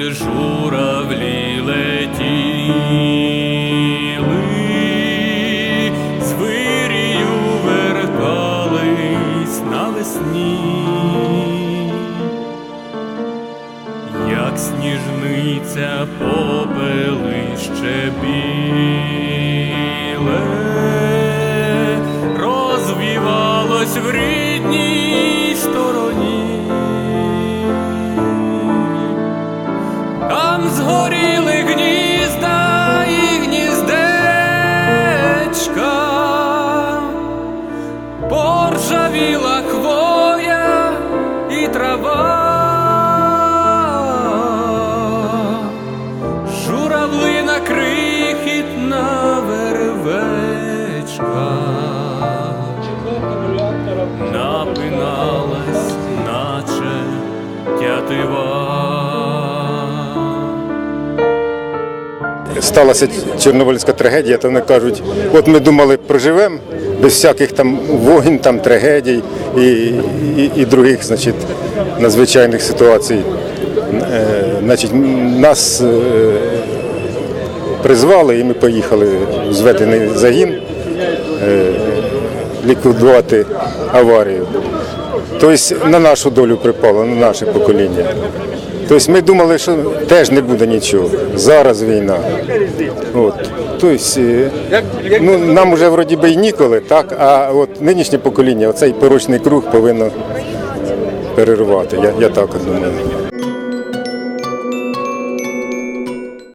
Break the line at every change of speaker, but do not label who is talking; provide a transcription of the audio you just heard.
журавлі летіли, звирію вирію вертались навесні, як сніжниця попелище біле, розвівалось в рідній стороні. Гніздечка, поржавіла хвоя і трава, журавлина крихітна вервечка, напиналась, наче тятива.
Сталася Чорнобильська трагедія, то вони кажуть, от ми думали, проживемо без всяких там вогонь, там трагедій і, і, і других, значить, надзвичайних ситуацій. Е, значить, нас е, призвали і ми поїхали в зведений загін е, ліквідувати аварію. Тобто на нашу долю припало, на наше покоління. Тобто ми думали, що теж не буде нічого. Зараз війна. От. Тобто, е, ну, нам вже вроді би й ніколи, так, а от нинішнє покоління, оцей порочний круг повинно перервати. Я, я так думаю.